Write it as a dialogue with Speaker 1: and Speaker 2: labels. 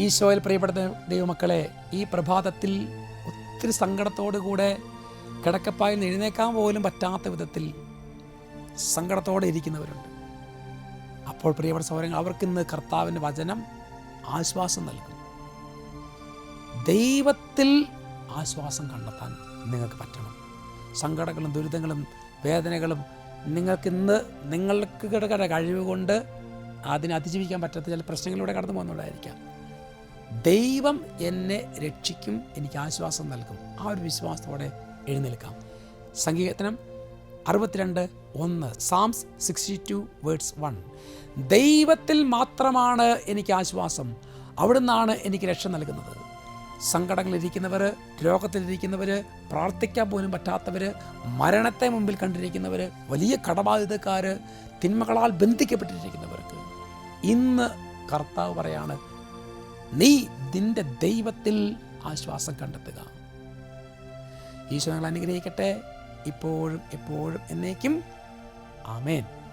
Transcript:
Speaker 1: ഈശോയിൽ പ്രിയപ്പെടുന്ന ദൈവമക്കളെ ഈ പ്രഭാതത്തിൽ ഒത്തിരി സങ്കടത്തോടു കൂടെ കിടക്കപ്പായിൽ എഴുന്നേക്കാൻ പോലും പറ്റാത്ത വിധത്തിൽ സങ്കടത്തോടെ ഇരിക്കുന്നവരുണ്ട്. അപ്പോൾ പ്രിയപ്പെട്ട സൗരങ്ങൾ അവർക്കിന്ന് കർത്താവിന്റെ വചനം ആശ്വാസം നൽകും. ദൈവത്തിൽ ആശ്വാസം കണ്ടെത്താൻ നിങ്ങൾക്ക് പറ്റണം. സങ്കടങ്ങളും ദുരിതങ്ങളും വേദനകളും നിങ്ങൾക്കിന്ന് നിങ്ങൾക്ക് കഴിവ് കൊണ്ട് അതിനെ അതിജീവിക്കാൻ പറ്റാത്ത ചില പ്രശ്നങ്ങളിലൂടെ കടന്നു പോകുന്നുണ്ടായിരിക്കാം ദൈവം എന്നെ രക്ഷിക്കും എനിക്ക് ആശ്വാസം നൽകും. ആ ഒരു വിശ്വാസത്തോടെ എഴുന്നേൽക്കാം. സംഗീതനം അറുപത്തിരണ്ട് ഒന്ന് Psalms sixty two words one ദൈവത്തിൽ മാത്രമാണ് എനിക്ക് ആശ്വാസം. അവിടുന്നാണ് എനിക്ക് രക്ഷ നൽകുന്നത്. സങ്കടങ്ങളിലിരിക്കുന്നവർ രോഗത്തിലിരിക്കുന്നവർ പ്രാർത്ഥിക്കാൻ പോലും പറ്റാത്തവർ മരണത്തെ മുമ്പിൽ കണ്ടിരിക്കുന്നവർ വലിയ കടബാധിതക്കാർ തിന്മകളാൽ ബന്ധിക്കപ്പെട്ടിരിക്കുന്നവർക്ക് ഇന്ന് കർത്താവ് പറയാണ് നീ നിന്റെ ദൈവത്തിൽ ആശ്വാസം കണ്ടെത്തുക. ഈശോ ഞങ്ങൾ അനുഗ്രഹിക്കട്ടെ. ഇപ്പോഴും എപ്പോഴും എന്നേക്കും. ആമേൻ.